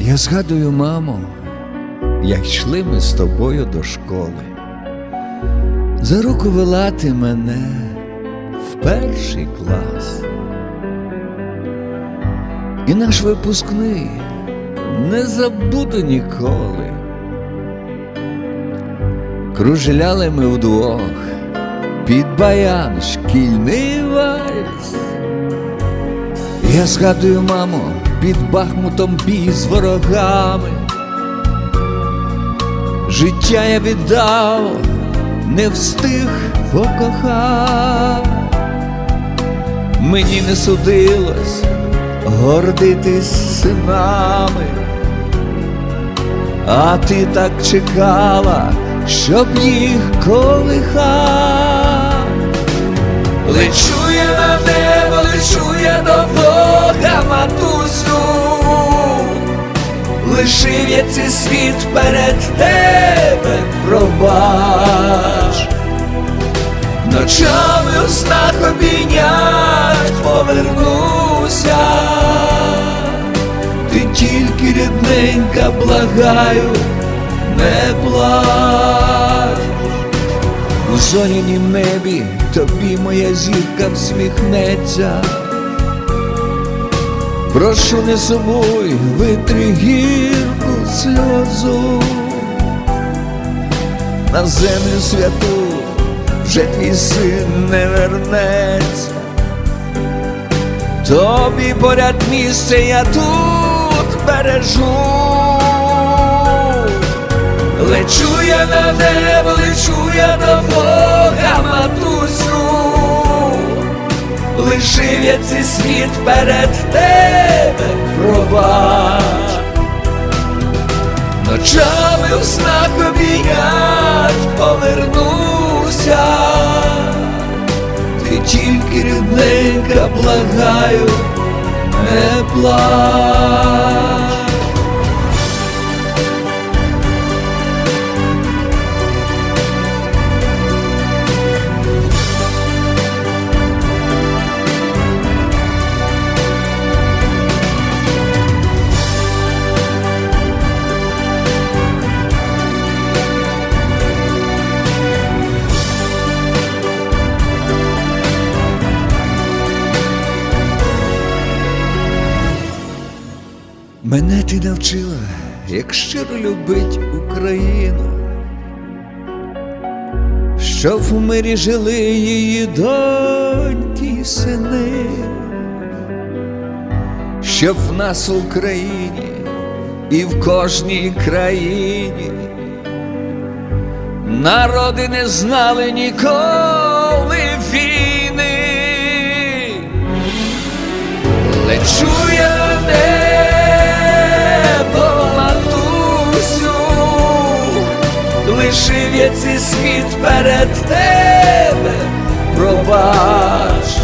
Я згадую, мамо, як йшли ми з тобою до школи. За руку вела ти мене в перший клас. І наш випускний не забуду ніколи. Кружляли ми вдвох під баян шкільний вальс. Я згадую, мамо, під Бахмутом бій з ворогами. Життя я віддав, не встиг покохав. Мені не судилось гордитись синами, а ти так чекала, щоб їх колихав. Лечу я на небо, цей світ перед тебе, пробач, ночами у снах обійнять повернуся, ти тільки рідненька, благаю, не плач. У зорянім небі тобі моя зірка всміхнеться. Прошу, не сумуй, витри гірку сльозу. На землю святу вже твій син не вернеться. Тобі поряд місце я тут бережу. Лечу я на небо, лечу я до Бога, матусю, лишив я цей світ перед тебе, пробач, ночами в знак обійнять повернуся, ти тільки рідненька, благаю, не плач. Мене ти навчила, як щиро любить Україну, щоб в мирі жили її доньки й сини, щоб в нас в Україні і в кожній країні народи не знали ніколи війни. Лечу я на лишив я цей світ перед тебе, пробач,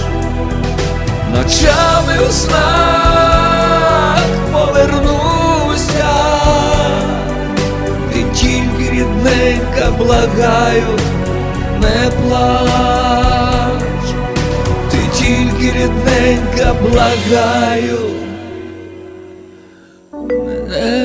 ночами у снах повернуся, ти тільки рідненька благаю, не плач, ти тільки рідненька благаю. Не